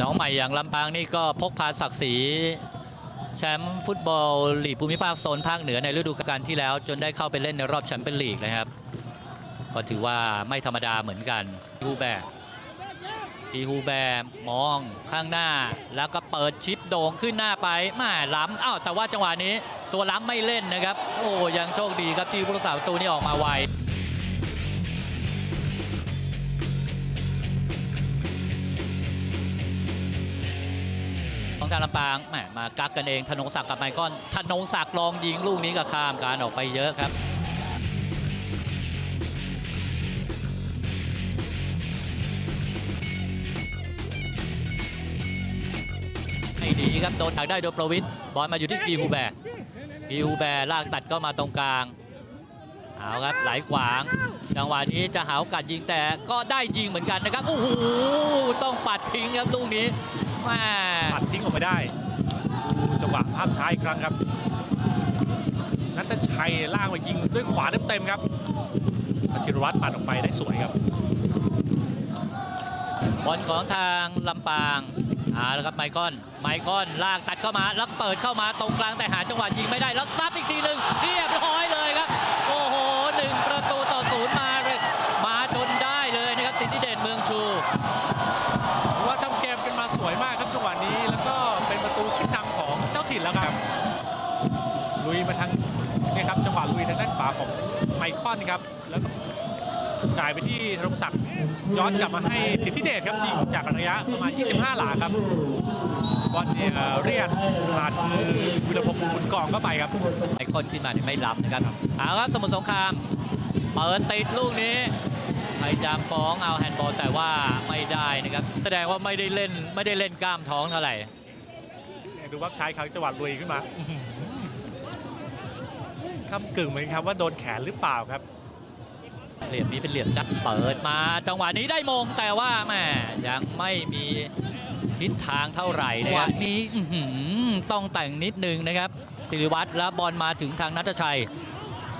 น้องใหม่อย่างลำปางนี่ก็พกพาศักดิ์ศรีแชมป์ฟุตบอลลีกภูมิภาคโซนภาคเหนือในฤดูกาลที่แล้ว จนได้เข้าไปเล่นในรอบแชมเปี้ยนลีกนะครับ ก็ถือว่าไม่ธรรมดาเหมือนกันอีฮูแบร์อีฮูแบร์มองข้างหน้าแล้วก็เปิดชิปโด่งขึ้นหน้าไปแม่ล้ำอ้าวแต่ว่าจังหวะนี้ตัวล้ำไม่เล่นนะครับ โอ้ยังโชคดีครับที่ผู้รักษาประตูนี่ออกมาไว ทางลำปางแหมมากักกันเองธนงศักดิ์กับไมคอนธนงศักดิ์ลองยิงลูกนี้ก็ข้ามการออกไปเยอะครับไม่ดีครับโดนถักได้โดยประวิทย์บอลมาอยู่ที่กีฮูแบร์กีฮูแบร์ลากตัดเข้ามาตรงกลางเอาครับไหลขวางจังหวะนี้จะหาโอกาสยิงแต่ก็ได้ยิงเหมือนกันนะครับโอ้โหต้องปัดทิ้งครับลูกนี้ แม่ปัดทิ้งออกไปได้ดูจังหวะภาพช้าอีกครั้งครับนัทชัยล่างมายิงด้วยขวาเต็มๆครับอธิรวัตรปัดออกไปได้สวยครับบอลของทางลำปางเอาแล้วครับไมคอนไมคอนลากตัดเข้ามาแล้วเปิดเข้ามาตรงกลางแต่หาจังหวะยิงไม่ได้แล้วซับอีกทีหนึ่งเรียบ ลุยมาทางนี่ครับจังหวะลุยทางด้านขวาของไมคอนครับแล้วก็จ่ายไปที่ธนงศักดิ์ย้อนกลับมาให้สิทธิเดชครับยิงจากระยะประมาณ 25 หลาครับบอลเนี่ยเรียดผ่านมือวิรพงศ์บุญกองเข้าไปครับไมคอนขึ้นมาเนี่ยไม่รับนะครับเอาครับสมุทรสงครามเปิดติดลูกนี้พยายามฟ้องเอาแฮนด์บอลแต่ว่าไม่ได้นะครับ แสดงว่าไม่ได้เล่นไม่ได้เล่นกล้ามท้องเท่าไหร่เนี่ยดูว่าใช้เขาจังหวะลุยขึ้นมาอื้อหือ คำกึ่งเหมือนครับว่าโดนแขนหรือเปล่าครับเหลี่ยมนี้เป็นเหลี่ยมดักเปิดมาจังหวะนี้ได้มงแต่ว่าแหม่ยังไม่มีทิศทางเท่าไหร่นะครับนี้อื้อหือต้องแต่งนิดนึงนะครับสิริวัตรแล้วบอลมาถึงทางนัทชัย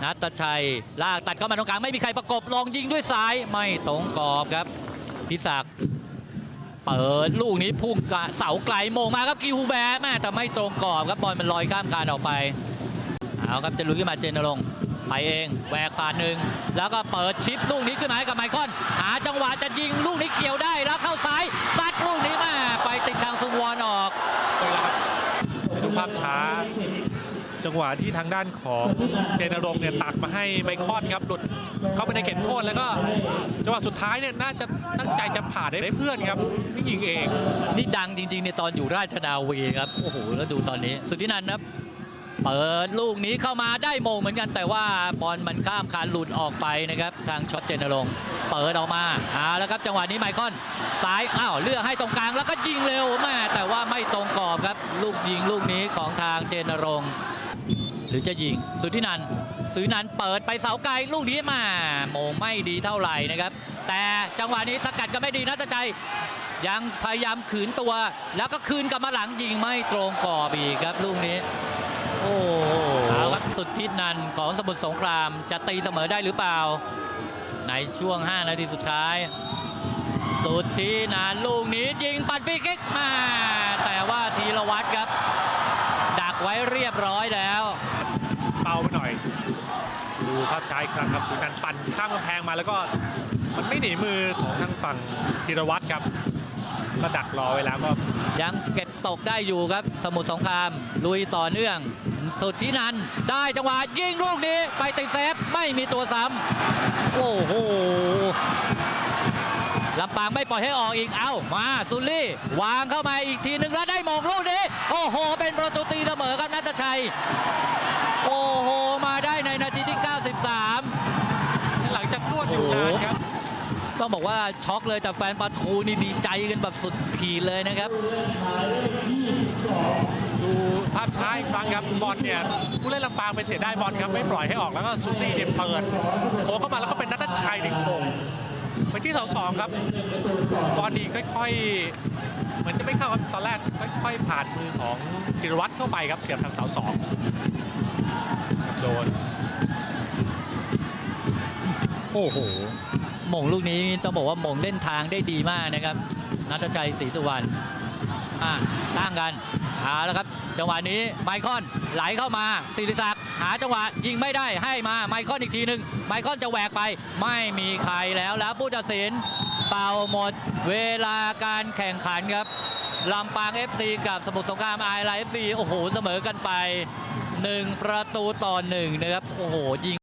นัทชัย ลากตัดเข้ามาตรงกลางไม่มีใครประกบลองยิงด้วยซ้ายไม่ตรงกรอบครับพิศักดิ์เปิดลูกนี้พุ่งกะเสาไกลโมงมาครับกิฮูแบร์แม่แต่ไม่ตรงกรอบครับบอลมันลอยข้ามคานออกไป เอาครับจะลุยขึ้นมาเจนนรงค์ไปเองแหวกปาดหนึ่งแล้วก็เปิดชิปลูกนี้ขึ้นมาให้กับไมคอน หาจังหวะจะยิงลูกนี้เกี่ยวได้แล้วเข้าซ้ายซัดลูกนี้มาไปติดทางซุงวอนออกเลยแล้วครับดูภาพช้า จังหวะที่ทางด้านของเจนรงค์เนี่ยตักมาให้ไมคอนครับหลุดเข้าไปในเขตโทษแล้วก็ จังหวะสุดท้ายเนี่ยน่าจะตั้งใจจะผ่านได้เพื่อนครับไม่ยิงเอง นี่ดังจริงๆในตอนอยู่ราชนาวีครับโอ้โหแล้วดูตอนนี้สุดที่นันท์ครับ เปิดลูกนี้เข้ามาได้โมงเหมือนกันแต่ว่าบอลมันข้ามคานหลุดออกไปนะครับทางช็อตเจนรงเปิดออกมาเอาแล้วครับจังหวะนี้ไมคอนซ้ายอ้าวเลือกให้ตรงกลางแล้วก็ยิงเร็วแม่แต่ว่าไม่ตรงกรอบครับ ลูกยิงลูกนี้ของทางเจนรงหรือจะยิงสุดที่นันสุดที่นันเปิดไปเสาไกลลูกนี้มาโมงไม่ดีเท่าไหร่นะครับ แต่จังหวะนี้สกัดก็ไม่ดีนัทใจยังพยายามขืนตัว แล้วก็คืนกลับมาหลังยิงไม่ตรงกรอบอีกครับลูกนี้ โอ้โหเอาครับสุดทิศนันท์ของสมุทรสงครามจะตีเสมอได้หรือเปล่า ในช่วง 5 นาทีสุดท้าย สุดที่นานลูกนี้ยิงปัดฟรีคิกมาแต่ว่าธีรวัตรครับ ดักไว้เรียบร้อยแล้วเบาไปหน่อยดูภาพช้าอีกครั้งครับสุนันท์ปั่นข้ามกำแพงมาแล้วก็มันไม่หนีมือของทางฝั่งธีรวัตรครับก็ดักรอไว้แล้วก็ยังเก็บ ตกได้อยู่ครับ สมุทรสงคราม ลุยต่อเนื่อง สุดที่นันได้จังหวะยิงลูกนี้ไปติดเซฟไม่มีตัวซ้ำโอ้โหลำปางไม่ปล่อยให้ออกอีก เอามาซุลลี่ วางเข้ามาอีกทีหนึ่งแล้วได้มองลูกนี้ โอ้โห เป็นประตูตีเสมอครับนัทชัย ต้องบอกว่าช็อกเลยแต่แฟนปาทูนี่ดีใจกันแบบสุดขีดเลยนะครับ ดูภาพช้าอีกครั้งครับบอลเนี่ยผู้เล่นลำปางไปเสียได้บอลครับไม่ปล่อยให้ออกแล้วก็ซุนนี่เนี่ยเปิดโค้งเข้ามาแล้วก็เป็นนัทชัยหนึ่งโค้งไปที่เสาสองครับบอลนี่ค่อยๆเหมือนจะไม่เข้าครับตอนแรกค่อยๆผ่านมือของธีรวัตรเข้าไปครับเสียบทางเสาสองโดนโอ้โห หม่งลูกนี้ต้องบอกว่าหม่งเล่นทางได้ดีมากนะครับนัทชัยศรีสุวรรณอ่าตั้งกันเอาแล้วครับ จังหวะนี้ไมคอนไหลเข้ามาศิริศักดิ์หาจังหวะยิงไม่ได้ให้มาไมคอนอีกทีหนึ่งไมคอนจะแหวกไปไม่มีใครแล้วแล้วผู้ตัดสินเป่าหมดเวลาการแข่งขันครับลำปาง FC กับสมุทรสงครามไอไลฟ์ FC โอ้โห เสมอกันไป 1 ประตูต่อหนึ่งนะครับ โอ้โหยิง